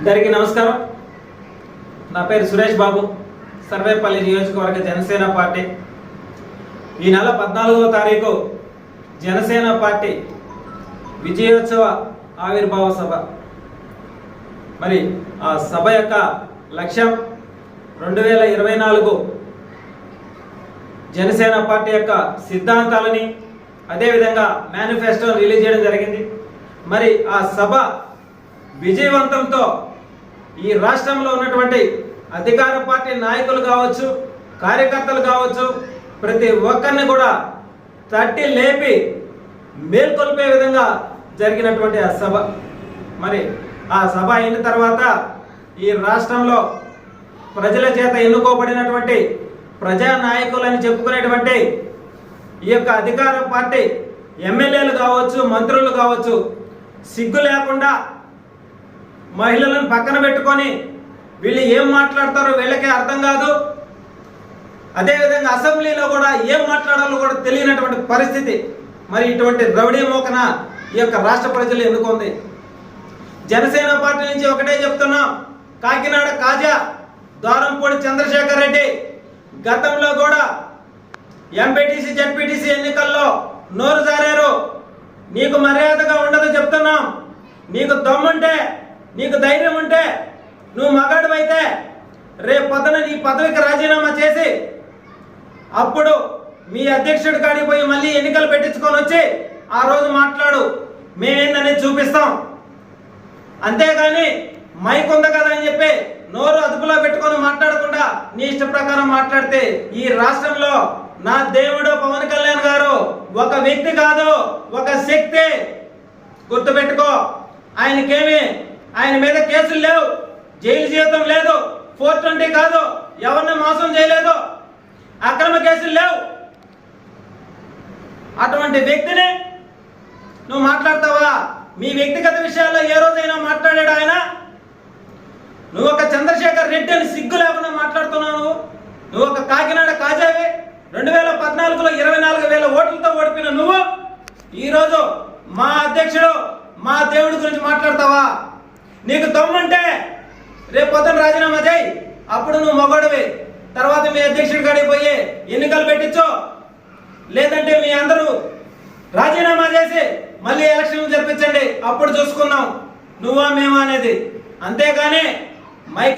అందరికీ నమస్కారం. నా పేరు సురేష్ బాబు. సర్వేపల్లి నియోజకవర్గ జనసేన పార్టీ. ఈ నెల పద్నాలుగవ తారీఖు జనసేన పార్టీ విజయోత్సవ ఆవిర్భావ సభ. మరి ఆ సభ యొక్క లక్ష్యం రెండు వేల ఇరవై నాలుగు జనసేన పార్టీ యొక్క సిద్ధాంతాలని అదేవిధంగా మేనిఫెస్టోని రిలీజ్ చేయడం జరిగింది. మరి ఆ సభ విజయవంతంతో ఈ రాష్ట్రంలో ఉన్నటువంటి అధికార పార్టీ నాయకులు కావచ్చు కార్యకర్తలు కావచ్చు ప్రతి ఒక్కరిని కూడా తట్టి లేపి మేల్కొల్పే విధంగా జరిగినటువంటి ఆ సభ. మరి ఆ సభ అయిన తర్వాత ఈ రాష్ట్రంలో ప్రజల చేత ఎన్నుకోబడినటువంటి ప్రజానాయకులని చెప్పుకునేటువంటి ఈ యొక్క అధికార పార్టీ ఎమ్మెల్యేలు కావచ్చు మంత్రులు కావచ్చు సిగ్గు లేకుండా మహిళలను పక్కన పెట్టుకొని వీళ్ళు ఏం మాట్లాడతారో వీళ్ళకే అర్థం కాదు. అదేవిధంగా అసెంబ్లీలో కూడా ఏం మాట్లాడాలో కూడా తెలియనటువంటి పరిస్థితి. మరి ఇటువంటి ద్రవిడీ మోకన ఈ యొక్క రాష్ట్ర ప్రజలు ఎన్నుకుంది జనసేన పార్టీ నుంచి ఒకటే చెప్తున్నాం. కాకినాడ కాజా ద్వారంపూడి చంద్రశేఖర్ రెడ్డి గతంలో కూడా ఎంపీటీసీ జడ్పీటీసీ ఎన్నికల్లో నోరు జారారు. నీకు మర్యాదగా ఉండదు చెప్తున్నాం. నీకు దమ్ముంటే నీకు ధైర్యం ఉంటే నువ్వు మగాడు అయితే రేపు పొద్దున నీ పదవికి రాజీనామా చేసి అప్పుడు మీ అధ్యక్షుడి కాడికి పోయి మళ్ళీ ఎన్నికలు పెట్టించుకొని వచ్చి ఆ రోజు మాట్లాడు. మేమేందనేది చూపిస్తాం. అంతేగాని మైక్ ఉంది కదా అని చెప్పి నోరు అదుపులో పెట్టుకొని మాట్లాడకుండా నీ ఇష్ట ప్రకారం మాట్లాడితే ఈ రాష్ట్రంలో నా దేవుడు పవన్ కళ్యాణ్ గారు ఒక వ్యక్తి కాదు ఒక శక్తి. గుర్తుపెట్టుకో. ఆయనకేమి ఆయన మీద కేసులు లేవు. జైలు జీవితం లేదు. ఫోర్ ట్వంటీ కాదు. ఎవరిని మోసం చేయలేదు. అక్రమ కేసులు లేవు. అటువంటి వ్యక్తిని నువ్వు మాట్లాడతావా? మీ వ్యక్తిగత విషయాల్లో ఏ రోజైనా మాట్లాడాడు ఆయన? నువ్వు ఒక చంద్రశేఖర్ రెడ్డి అని సిగ్గు లేకుండా మాట్లాడుతున్నావు. నువ్వు నువ్వు ఒక కాకినాడ కాజావి. రెండు వేల పద్నాలుగులో ఇరవై నాలుగు వేల ఓట్లతో ఓడిపోయిన నువ్వు ఈరోజు మా అధ్యక్షుడు మా దేవుడి గురించి మాట్లాడతావా? నీకు దమ్ముంటే రేపు పొద్దున రాజీనామా చేయి. అప్పుడు నువ్వు మగోడివి. తర్వాత మీ అధ్యక్షుడి కాడికి పోయి ఎన్నికలు పెట్టించో. లేదంటే మీ అందరూ రాజీనామా చేసి మళ్ళీ ఎలక్షన్ జరిపించండి. అప్పుడు చూసుకున్నాం. నువ్వా మేమా అనేది. అంతేగాని